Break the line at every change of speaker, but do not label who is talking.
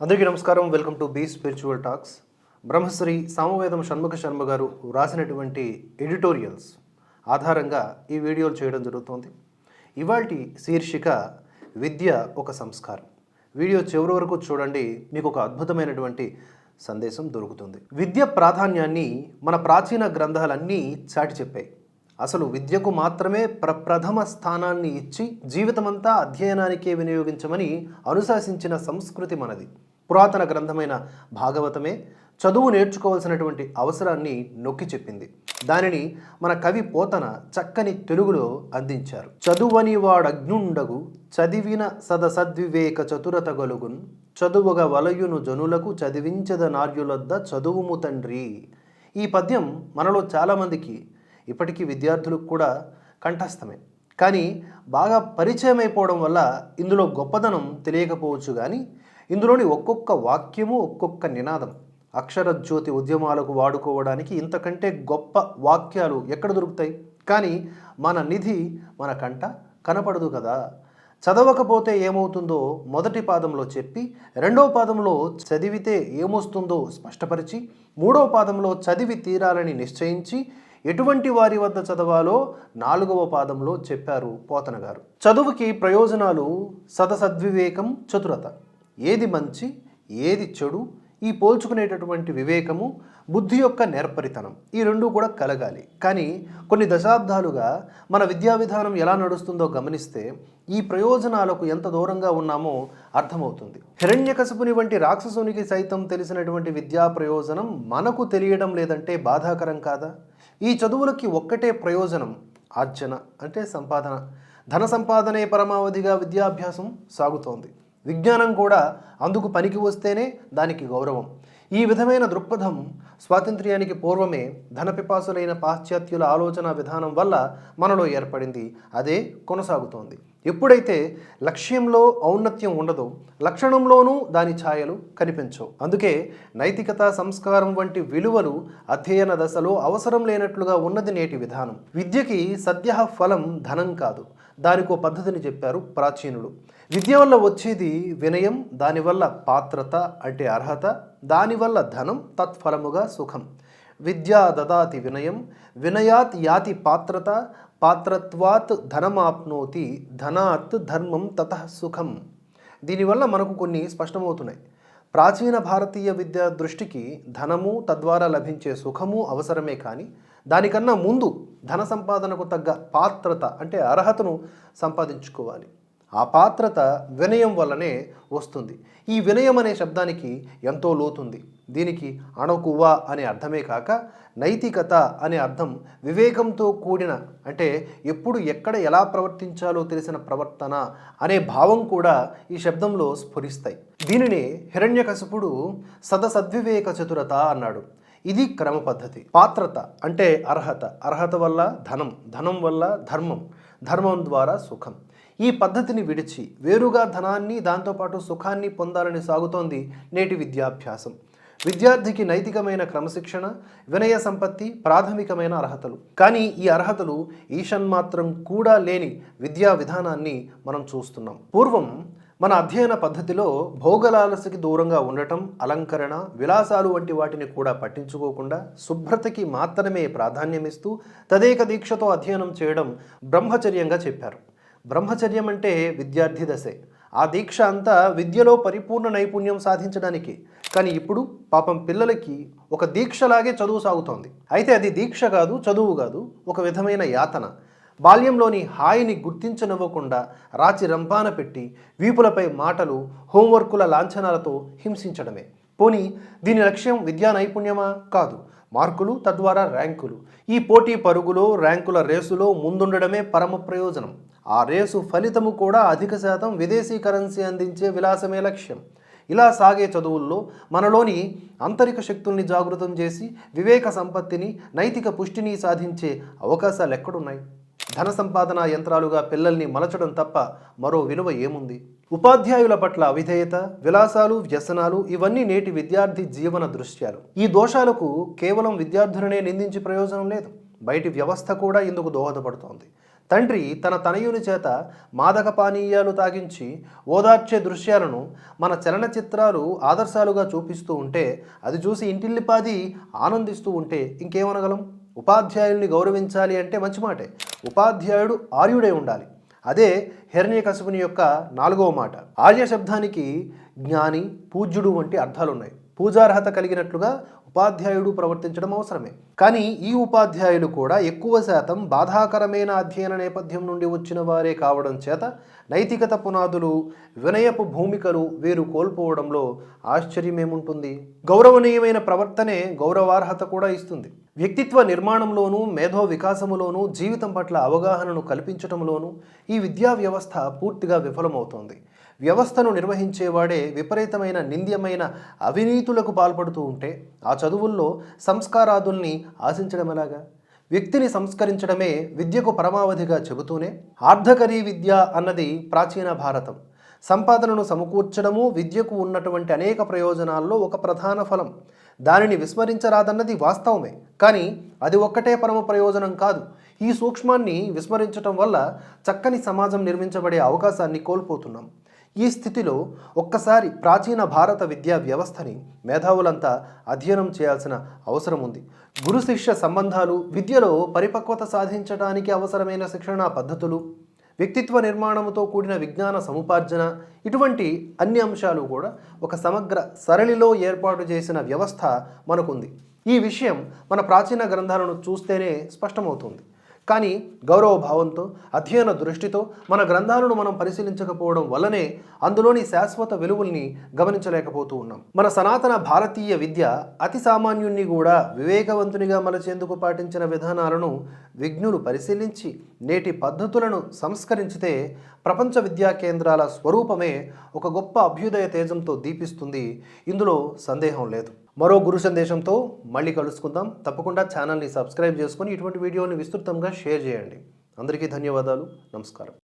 అందరికీ నమస్కారం. Welcome to be spiritual talks. Brahmasri Samavedam Shanmukha Sarma గారు రాసినటువంటి ఎడిటోరియల్స్ ఆధారంగా ఈ వీడియోలు చేయడం జరుగుతోంది. ఇవాల్టి శీర్షిక విద్య ఒక సంస్కారం. వీడియో చివరి వరకు చూడండి మీకు ఒక అద్భుతమైనటువంటి సందేశం దొరుకుతుంది. విద్య ప్రాధాన్యాన్ని మన ప్రాచీన గ్రంథాలన్నీ చాటి చెప్పాయి అసలు విద్యకు మాత్రమే ప్రప్రథమ స్థానాన్ని ఇచ్చి జీవితమంతా అధ్యయనానికే వినియోగించమని అనుశాసించిన సంస్కృతి మనది. పురాతన గ్రంథమైన భాగవతమే చదువు నేర్చుకోవాల్సినటువంటి అవసరాన్ని నొక్కి చెప్పింది. దానిని మన కవి పోతన చక్కని తెలుగులో అందించారు. చదువని వాడగ్నుండగు చదివిన సదసద్వివేక చతురత గలుగున్ చదువుగ వలయును జనులకు చదివించద నార్యులద్ద చదువుము తండ్రి. ఈ పద్యం మనలో చాలామందికి ఇప్పటికీ విద్యార్థులకు కూడా కంఠస్థమే. కానీ బాగా పరిచయం అయిపోవడం వల్ల ఇందులో గొప్పదనం తెలియకపోవచ్చు కానీ ఇందులోని ఒక్కొక్క వాక్యము ఒక్కొక్క నినాదం అక్షర జ్యోతి ఉద్యమాలకు వాడుకోవడానికి ఇంతకంటే గొప్ప వాక్యాలు ఎక్కడ దొరుకుతాయి? కానీ మన నిధి మన కంట కనపడదు కదా. చదవకపోతే ఏమవుతుందో మొదటి పాదంలో చెప్పి రెండో పాదంలో చదివితే ఏమొస్తుందో స్పష్టపరిచి మూడో పాదంలో చదివి తీరాలని నిశ్చయించి ఎటువంటి వారి వద్ద చదవాలో నాలుగవ పాదంలో చెప్పారు పోతన గారు. చదువుకి ప్రయోజనాలు సదసద్వివేకం చతురత. ఏది మంచి ఏది చెడు ఈ పోల్చుకునేటటువంటి వివేకము బుద్ధి యొక్క నేర్పరితనం ఈ రెండు కూడా కలగాలి. కానీ కొన్ని దశాబ్దాలుగా మన విద్యా విధానం ఎలా నడుస్తుందో గమనిస్తే ఈ ప్రయోజనాలకు ఎంత దూరంగా ఉన్నామో అర్థమవుతుంది. హిరణ్యకశపుని వంటి రాక్షసునికి సైతం తెలిసినటువంటి విద్యా ప్రయోజనం మనకు తెలియడం లేదంటే బాధాకరం కాదా? ఈ చదువులకి ఒక్కటే ప్రయోజనం ఆర్జన అంటే సంపాదన. ధన సంపాదనే పరమావధిగా విద్యాభ్యాసం సాగుతోంది. విజ్ఞానం కూడా అందుకు పనికి వస్తేనే దానికి గౌరవం. ఈ విధమైన దృక్పథం స్వాతంత్ర్యానికి పూర్వమే ధనపిపాసులైన పాశ్చాత్యుల ఆలోచన విధానం వల్ల మనలో ఏర్పడింది. అదే కొనసాగుతోంది. ఎప్పుడైతే లక్ష్యంలో ఔన్నత్యం ఉండదో లక్షణంలోనూ దాని ఛాయలు కనిపించవు. అందుకే నైతికత సంస్కారం వంటి విలువలు అధ్యయన దశలో అవసరం లేనట్లుగా ఉన్నది నేటి విధానం. విద్యకి సద్య ఫలం ధనం కాదు. దానికో పద్ధతిని చెప్పారు ప్రాచీనుడు. విద్య వల్ల వచ్చేది వినయం దానివల్ల పాత్రత అంటే అర్హత దానివల్ల ధనం తత్ఫలముగా సుఖం. విద్యా దదాతి వినయం వినయాత్ యాతి పాత్రత పాత్రత్వాత్ ధనమాప్నోతి ధనాత్ ధర్మం తత సుఖం. దీనివల్ల మనకు కొన్ని స్పష్టమవుతున్నాయి. ప్రాచీన భారతీయ విద్య దృష్టికి ధనము తద్వారా లభించే సుఖము అవసరమే కానీ దానికన్నా ముందు ధన సంపాదనకు తగ్గ పాత్రత అంటే అర్హతను సంపాదించుకోవాలి. ఆ పాత్రత వినయం వల్లనే వస్తుంది. ఈ వినయం అనే శబ్దానికి ఎంతో లోతుంది. దీనికి అణకువ అనే అర్థమే కాక నైతికత అనే అర్థం వివేకంతో కూడిన అంటే ఎప్పుడు ఎక్కడ ఎలా ప్రవర్తించాలో తెలిసిన ప్రవర్తన అనే భావం కూడా ఈ శబ్దంలో స్ఫురిస్తాయి. దీనిని హిరణ్యకశపుడు సదసద్వివేక చతురత అన్నాడు. ఇది క్రమ పద్ధతి. పాత్రత అంటే అర్హత. అర్హత వల్ల ధనం ధనం వల్ల ధర్మం ధర్మం ద్వారా సుఖం. ఈ పద్ధతిని విడిచి వేరుగా ధనాన్ని దాంతోపాటు సుఖాన్ని పొందాలని సాగుతోంది నేటి విద్యాభ్యాసం. విద్యార్థికి నైతికమైన క్రమశిక్షణ వినయ సంపత్తి ప్రాథమికమైన అర్హతలు. కానీ ఈ అర్హతలు ఈషన్ మాత్రం కూడా లేని విద్యా విధానాన్ని మనం చూస్తున్నాం. పూర్వం మన అధ్యయన పద్ధతిలో భోగలాలసకి దూరంగా ఉండటం అలంకరణ విలాసాలు వంటి వాటిని కూడా పట్టించుకోకుండా శుభ్రతకి మాత్రమే ప్రాధాన్యమిస్తూ తదేక దీక్షతో అధ్యయనం చేయడం బ్రహ్మచర్యంగా చెప్పారు. బ్రహ్మచర్యం అంటే విద్యార్థి దశే. ఆ దీక్ష అంతా విద్యలో పరిపూర్ణ నైపుణ్యం సాధించడానికి. కానీ ఇప్పుడు పాపం పిల్లలకి ఒక దీక్షలాగే చదువు సాగుతోంది. అయితే అది దీక్ష కాదు చదువు కాదు ఒక విధమైన యాతన. బాల్యంలోని హాయిని గుర్తించనివ్వకుండా రాచి రంపాన పెట్టి వీపులపై మాటలు హోంవర్కుల లాంఛనాలతో హింసించడమే. పోనీ దీని లక్ష్యం విద్యా నైపుణ్యమా? కాదు. మార్కులు తద్వారా ర్యాంకులు. ఈ పోటీ పరుగులో ర్యాంకుల రేసులో ముందుండడమే పరమ ప్రయోజనం. ఆ రేసు ఫలితము కూడా అధిక శాతం విదేశీ కరెన్సీ అందించే విలాసమే లక్ష్యం. ఇలా సాగే చదువుల్లో మనలోని అంతరిక శక్తుల్ని జాగృతం చేసి వివేక సంపత్తిని నైతిక పుష్టిని సాధించే అవకాశాలు ఎక్కడున్నాయి ధన సంపాదన యంత్రాలుగా పిల్లల్ని మలచడం తప్ప మరో విలువ ఏముంది? ఉపాధ్యాయుల పట్ల అవిధేయత విలాసాలు వ్యసనాలు ఇవన్నీ నేటి విద్యార్థి జీవన దృశ్యాలు. ఈ దోషాలకు కేవలం విద్యార్థులనే నిందించి ప్రయోజనం లేదు. బయటి వ్యవస్థ కూడా ఇందుకు దోహదపడుతోంది. తండ్రి తన తనయుని చేత మాదక పానీయాలు తాగించి ఓదార్చే దృశ్యాలను మన చలనచిత్రాలు ఆదర్శాలుగా చూపిస్తూ ఉంటే అది చూసి ఇంటిల్లిపాది ఆనందిస్తూ ఉంటే ఇంకేమనగలం? ఉపాధ్యాయుల్ని గౌరవించాలి అంటే మంచి మాటే. ఉపాధ్యాయుడు ఆర్యుడై ఉండాలి. అదే హిరణ్యకశిపుని యొక్క నాలుగవ మాట. ఆర్య శబ్దానికి జ్ఞాని పూజ్యుడు వంటి అర్థాలున్నాయి. పూజార్హత కలిగినట్లుగా ఉపాధ్యాయుడు ప్రవర్తించడం అవసరమే. కానీ ఈ ఉపాధ్యాయులు కూడా ఎక్కువ శాతం బాధాకరమైన అధ్యయన నేపథ్యం నుండి వచ్చిన వారే కావడం చేత నైతికత పునాదులు వినయపు భూమికలు వీరు కోల్పోవడంలో ఆశ్చర్యమేముంటుంది? గౌరవనీయమైన ప్రవర్తనే గౌరవార్హత కూడా ఇస్తుంది. వ్యక్తిత్వ నిర్మాణంలోనూ మేధో వికాసములోనూ జీవితం పట్ల అవగాహనను కల్పించటంలోనూ ఈ విద్యా వ్యవస్థ పూర్తిగా విఫలమవుతోంది. వ్యవస్థను నిర్వహించేవాడే విపరీతమైన నింద్యమైన అవినీతులకు పాల్పడుతూ ఉంటే ఆ చదువుల్లో సంస్కారాదుల్ని ఆశించడం ఎలాగా? వ్యక్తిని సంస్కరించడమే విద్యకు పరమావధిగా చెబుతూనే ఆర్ధకరీ విద్య అన్నది ప్రాచీన భారతం. సంపాదనను సమకూర్చడము విద్యకు ఉన్నటువంటి అనేక ప్రయోజనాల్లో ఒక ప్రధాన ఫలం. దానిని విస్మరించరాదన్నది వాస్తవమే. కానీ అది ఒక్కటే పరమ ప్రయోజనం కాదు. ఈ సూక్ష్మాన్ని విస్మరించటం వల్ల చక్కని సమాజం నిర్మించబడే అవకాశాన్ని కోల్పోతున్నాం. ఈ స్థితిలో ఒక్కసారి ప్రాచీన భారత విద్యా వ్యవస్థని మేధావులంతా అధ్యయనం చేయాల్సిన అవసరం ఉంది. గురు శిష్య సంబంధాలు విద్యలో పరిపక్వత సాధించడానికి అవసరమైన శిక్షణా పద్ధతులు వ్యక్తిత్వ నిర్మాణంతో కూడిన విజ్ఞాన సముపార్జన ఇటువంటి అన్ని అంశాలు కూడా ఒక సమగ్ర సరళిలో ఏర్పాటు చేసిన వ్యవస్థ మనకుంది. ఈ విషయం మన ప్రాచీన గ్రంథాలను చూస్తేనే స్పష్టమవుతుంది. కానీ గౌరవ భావంతో అధ్యయన దృష్టితో మన గ్రంథాలను మనం పరిశీలించకపోవడం వల్లనే అందులోని శాశ్వత విలువల్ని గమనించలేకపోతూ ఉన్నాం. మన సనాతన భారతీయ విద్య అతి సామాన్యుణ్ణి కూడా వివేకవంతునిగా మలచేందుకు పాటించిన విధానాలను విజ్ఞులు పరిశీలించి నేటి పద్ధతులను సంస్కరించితే ప్రపంచ విద్యా కేంద్రాల స్వరూపమే ఒక గొప్ప అభ్యుదయ తేజంతో దీపిస్తుంది. ఇందులో సందేహం లేదు. మరో గురు సందేశంతో మళ్ళీ కలుసుకుందాం. తప్పకుండా ఛానల్ని సబ్స్క్రైబ్ చేసుకొని ఇటువంటి వీడియోని విస్తృతంగా షేర్ చేయండి. అందరికీ ధన్యవాదాలు. నమస్కారం.